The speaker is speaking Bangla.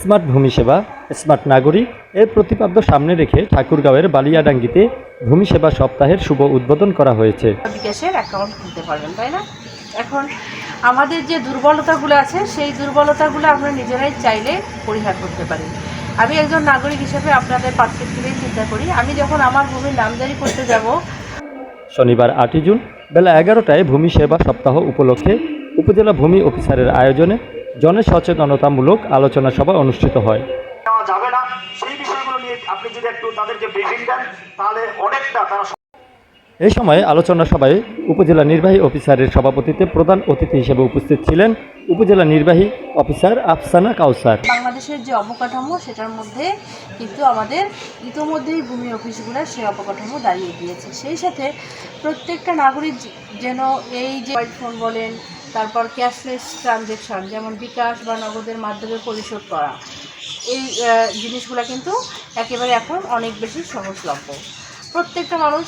স্মার্ট ভূমি সেবা স্মার্ট নাগরিক এর প্রতিপাদ্য সামনে রেখে ঠাকুরগাঁওয়ের বালিয়াডাঙ্গিতে ভূমি সেবা সপ্তাহের শুভ উদ্বোধন করা হয়েছে। বিকাশের অ্যাকাউন্ট খুলতে পারবেন তাই না? এখন আমাদের যে দুর্বলতাগুলো আছে সেই দুর্বলতাগুলো আমরা নিজেরাই চাইলে পরিহার করতে পারি। আমি একজন নাগরিক হিসেবে আপনাদের পার্সপেক্টিভেই চিন্তা করি। আমি যখন আমার ভূমির নামজারি করতে যাব শনিবার আটই জুন বেলা এগারোটায় ভূমি সেবা সপ্তাহ উপলক্ষে উপজেলা ভূমি অফিসারের আয়োজনে জনসচেতনতামূলক আলোচনা সভা অনুষ্ঠিত হয়। যাবে না। সেই বিষয়গুলো নিয়ে আপনি যদি একটু তাদেরকে ব্রিফিং দেন, তাহলে অনেকটা তারা এই সময় আলোচনা সভায় উপজেলা নির্বাহী অফিসারের সভাপতিত্বে প্রধান অতিথি হিসেবে উপস্থিত ছিলেন উপজেলা নির্বাহী অফিসার আফসানা কাউসার। বাংলাদেশের যে অবকাঠামো, সেটার মধ্যে কিন্তু আমাদের ইতোমধ্যেই ভূমি অফিসগুলো সেই অবকাঠামো দাঁড়িয়ে গিয়েছে। সেই সাথে প্রত্যেকটা নাগরিক যেন এই যে ফোন বলেন, তারপর ক্যাশলেস ট্রানজেকশন, যেমন বিকাশ বা নগদের মাধ্যমে পরিশোধ করা, এই জিনিসগুলো কিন্তু একেবারে এখন অনেক বেশি সহজলভ্য। প্রত্যেকটা মানুষ